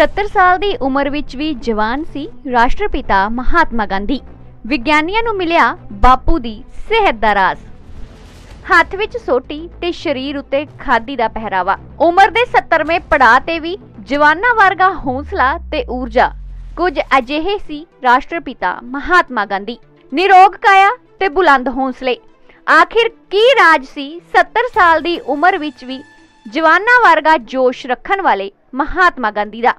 70 ਸਾਲ ਦੀ ਉਮਰ ਵਿੱਚ ਵੀ ਜਵਾਨ ਸੀ ਰਾਸ਼ਟਰਪਿਤਾ ਮਹਾਤਮਾ ਗਾਂਧੀ। ਵਿਗਿਆਨੀਆਂ ਨੂੰ ਮਿਲਿਆ ਬਾਪੂ ਦੀ ਸਿਹਤ ਦਾ ਰਾਜ਼। ਹੱਥ ਵਿੱਚ ਸੋਟੀ ਤੇ ਸਰੀਰ ਉੱਤੇ ਖਾਦੀ ਦਾ ਪਹਿਰਾਵਾ। ਉਮਰ ਦੇ 70ਵੇਂ ਪੜਾਅ ਤੇ ਵੀ ਜਵਾਨਾਂ ਵਰਗਾ ਹੌਸਲਾ ਤੇ ਊਰਜਾ। ਕੁਝ ਅਜਿਹੇ ਸੀ ਰਾਸ਼ਟਰਪਿਤਾ ਮਹਾਤਮਾ ਗਾਂਧੀ। ਨਿਰੋਗ ਕਾਇਆ ਤੇ ਬੁਲੰਦ ਹੌਸਲੇ। ਆਖਿਰ ਕੀ ਰਾਜ ਸੀ 70 ਸਾਲ ਦੀ ਉਮਰ ਵਿੱਚ ਵੀ ਜਵਾਨਾਂ ਵਰਗਾ ਜੋਸ਼ ਰੱਖਣ ਵਾਲੇ ਮਹਾਤਮਾ ਗਾਂਧੀ ਦਾ?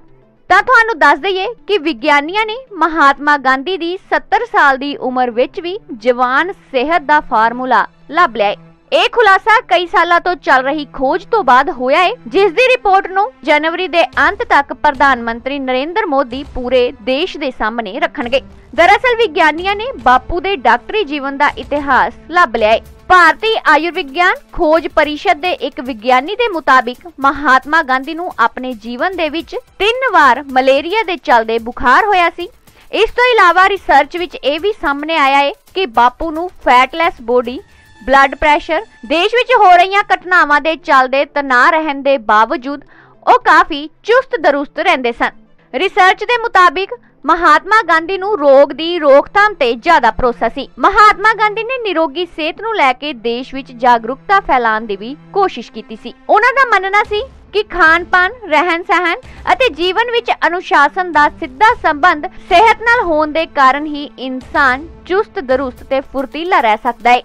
ਤਾਂ ਤੁਹਾਨੂੰ ਦੱਸ ਦਈਏ ਕਿ ਵਿਗਿਆਨੀਆਂ ਨੇ ਮਹਾਤਮਾ ਗਾਂਧੀ ਦੀ 70 ਸਾਲ ਦੀ ਉਮਰ ਵਿੱਚ ਵੀ ਜਵਾਨ ਸਿਹਤ ਦਾ ਫਾਰਮੂਲਾ ਲੱਭ ਲਿਆ ਹੈ। ਇਹ ਖੁਲਾਸਾ ਕਈ ਸਾਲਾਂ ਤੋਂ ਚੱਲ ਰਹੀ ਖੋਜ ਤੋਂ ਬਾਅਦ ਹੋਇਆ ਹੈ ਜਿਸ ਦੀ ਰਿਪੋਰਟ ਨੂੰ ਜਨਵਰੀ ਦੇ ਅੰਤ ਤੱਕ ਪ੍ਰਧਾਨ ਮੰਤਰੀ ਨਰਿੰਦਰ ਮੋਦੀ ਪੂਰੇ ਦੇਸ਼ ਦੇ ਸਾਹਮਣੇ ਰੱਖਣਗੇ। ਦਰਅਸਲ ਵਿਗਿਆਨੀਆਂ ਨੇ ਬਾਪੂ ਦੇ ਡਾਕਟਰੀ ਜੀਵਨ ਦਾ ਇਤਿਹਾਸ ਲੱਭ ਲਿਆ ਹੈ ਭਾਰਤੀ ਆਯੁਰਵਿਗਿਆਨ ਖੋਜ ਪਰਿਸ਼ਦ ਦੇ ਇੱਕ ਵਿਗਿਆਨੀ ਦੇ ਮੁਤਾਬਿਕ ਮਹਾਤਮਾ ਗਾਂਧੀ ਨੂੰ ਆਪਣੇ ਜੀਵਨ ਦੇ ਵਿੱਚ ਤਿੰਨ ਵਾਰ ਮਲੇਰੀਆ ਦੇ ਚੱਲਦੇ ਬੁਖਾਰ ਹੋਇਆ ਸੀ। ਇਸ ਤੋਂ ਇਲਾਵਾ ਰਿਸਰਚ ਵਿੱਚ ਇਹ ਵੀ ਸਾਹਮਣੇ ਆਇਆ ਹੈ ਕਿ ਬਾਪੂ ਨੂੰ ਫੈਟਲੈਸ ਬੋਡੀ ਬਲੱਡ ਪ੍ਰੈਸ਼ਰ ਦੇਸ਼ ਵਿੱਚ ਹੋ ਰਹੀਆਂ ਘਟਨਾਵਾਂ ਦੇ ਚੱਲਦੇ ਤਣਾਅ ਰਹਿਣ ਦੇ ਬਾਵਜੂਦ ਉਹ ਕਾਫੀ ਚੁਸਤ ਦਰੁਸਤ ਰਹਿੰਦੇ ਸਨ। ਰਿਸਰਚ ਦੇ ਮੁਤਾਬਿਕ ਮਹਾਤਮਾ ਗਾਂਧੀ ਨੂੰ ਰੋਗ ਦੀ ਰੋਕਥਾਮ ਤੇ ਜ਼ਿਆਦਾ ਭਰੋਸਾ ਸੀ। ਮਹਾਤਮਾ ਗਾਂਧੀ ਨੇ ਨਿਰੋਗੀ ਸਿਹਤ ਨੂੰ ਲੈ ਕੇ ਦੇਸ਼ ਵਿੱਚ ਜਾਗਰੂਕਤਾ ਫੈਲਾਉਣ ਦੀ ਵੀ ਕੋਸ਼ਿਸ਼ ਕੀਤੀ ਸੀ। ਉਹਨਾਂ ਦਾ ਮੰਨਣਾ ਸੀ ਕਿ ਖਾਣ-ਪਾਨ, ਰਹਿਣ-ਸਹਿਣ ਅਤੇ ਜੀਵਨ ਵਿੱਚ ਅਨੁਸ਼ਾਸਨ ਦਾ ਸਿੱਧਾ ਸੰਬੰਧ ਸਿਹਤ ਨਾਲ ਹੋਣ ਦੇ ਕਾਰਨ ਹੀ ਇਨਸਾਨ ਚੁਸਤ ਦਰੁਸਤ ਤੇ ਫੁਰਤੀਲਾ ਰਹਿ ਸਕਦਾ ਹੈ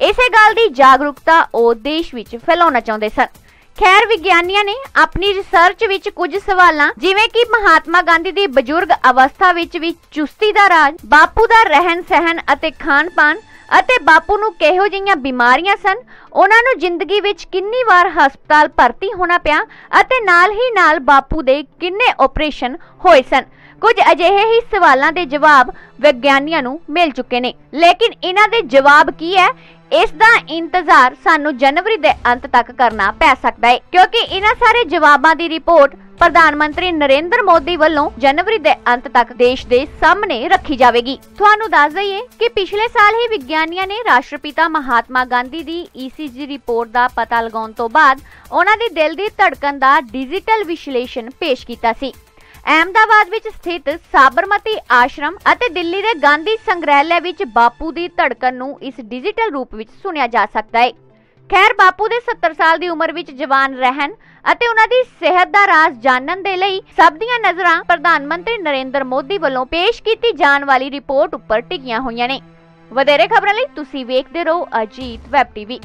ਇਸੇ ਗੱਲ ਦੀ ਜਾਗਰੂਕਤਾ ਉਹ ਦੇਸ਼ ਵਿੱਚ ਫੈਲਾਉਣਾ ਚਾਹੁੰਦੇ ਸਨ। ਖੈਰ, ਵਿਗਿਆਨੀਆਂ ਨੇ ਆਪਣੀ ਰਿਸਰਚ ਵਿੱਚ ਕੁਝ ਸਵਾਲਾਂ, ਜਿਵੇਂ ਕਿ ਮਹਾਤਮਾ ਗਾਂਧੀ ਦੀ ਬਜ਼ੁਰਗ ਅਵਸਥਾ ਵਿੱਚ ਵੀ ਚੁਸਤੀ ਦਾ ਰਾਜ, ਬਾਪੂ ਦਾ ਰਹਿਣ ਸਹਿਣ ਅਤੇ ਖਾਣ-ਪਾਨ ਅਤੇ ਬਾਪੂ ਨੂੰ ਕਿਹੋ ਜਿਹੀਆਂ ਬਿਮਾਰੀਆਂ ਸਨ, ਉਹਨਾਂ ਨੂੰ ਜ਼ਿੰਦਗੀ ਵਿੱਚ ਕਿੰਨੀ ਵਾਰ ਹਸਪਤਾਲ ਭਰਤੀ ਹੋਣਾ ਪਿਆ ਅਤੇ ਨਾਲ ਹੀ ਨਾਲ ਬਾਪੂ ਦੇ ਕਿੰਨੇ ਆਪਰੇਸ਼ਨ ਹੋਏ ਸਨ। ਕੁਝ ਅਜਿਹੇ ਹੀ ਸਵਾਲਾਂ ਦੇ ਜਵਾਬ ਵਿਗਿਆਨੀਆਂ ਨੂੰ ਮਿਲ ਚੁੱਕੇ ਨੇ। ਲੇਕਿਨ ਇਹਨਾਂ ਦੇ ਜਵਾਬ ਕੀ ਹੈ? ਇਸ ਦਾ ਇੰਤਜ਼ਾਰ ਸਾਨੂੰ ਜਨਵਰੀ ਦੇ ਅੰਤ ਤੱਕ ਕਰਨਾ ਪੈ ਸਕਦਾ ਹੈ, ਕਿਉਂਕਿ ਇਹਨਾਂ ਸਾਰੇ ਜਵਾਬਾਂ ਦੀ ਰਿਪੋਰਟ ਪ੍ਰਧਾਨ ਮੰਤਰੀ ਨਰਿੰਦਰ ਮੋਦੀ ਵੱਲੋਂ ਜਨਵਰੀ ਦੇ ਅੰਤ ਤੱਕ ਦੇਸ਼ ਦੇ ਸਾਹਮਣੇ ਰੱਖੀ ਜਾਵੇਗੀ। ਤੁਹਾਨੂੰ ਦੱਸ ਦਈਏ ਕਿ ਪਿਛਲੇ ਸਾਲ ਹੀ ਵਿਗਿਆਨੀਆਂ ਨੇ ਰਾਸ਼ਟਰਪਿਤਾ ਮਹਾਤਮਾ ਗਾਂਧੀ ਦੀ ECG ਰਿਪੋਰਟ ਦਾ ਪਤਾ ਲਗਾਉਣ ਤੋਂ ਬਾਅਦ ਉਹਨਾਂ ਦੀ ਦਿਲ ਦੀ ਧੜਕਣ ਦਾ ਡਿਜੀਟਲ ਵਿਸ਼ਲੇਸ਼ਣ ਪੇਸ਼ ਕੀਤਾ ਸੀ। ਅਹਿਮਦਾਬਾਦ ਵਿੱਚ ਸਥਿਤ ਸਾਬਰਮਤੀ ਆਸ਼ਰਮ ਅਤੇ ਦਿੱਲੀ ਦੇ ਗਾਂਧੀ ਸੰਗ੍ਰਹਿਆਲੇ ਵਿੱਚ ਬਾਪੂ ਦੀ ਧੜਕਣ ਨੂੰ ਇਸ ਡਿਜੀਟਲ ਰੂਪ ਵਿੱਚ ਸੁਣਿਆ ਜਾ ਸਕਦਾ ਹੈ। ਖੈਰ, ਬਾਪੂ ਦੇ 70 ਸਾਲ ਦੀ ਉਮਰ ਵਿੱਚ ਜਵਾਨ ਰਹਿਣ ਅਤੇ ਉਹਨਾਂ ਦੀ ਸਿਹਤ ਦਾ ਰਾਜ਼ ਜਾਣਨ ਦੇ ਲਈ ਸਭ ਦੀਆਂ ਨਜ਼ਰਾਂ ਪ੍ਰਧਾਨ ਮੰਤਰੀ ਨਰਿੰਦਰ ਮੋਦੀ ਵੱਲੋਂ ਪੇਸ਼ ਕੀਤੀ ਜਾਣ ਵਾਲੀ ਰਿਪੋਰਟ ਉੱਪਰ ਟਿਕੀਆਂ ਹੋਈਆਂ ਨੇ। ਵਧੇਰੇ ਖਬਰਾਂ ਲਈ ਤੁਸੀਂ ਵੇਖਦੇ ਰਹੋ ਅਜੀਤ ਵੈਬ ਟੀਵੀ।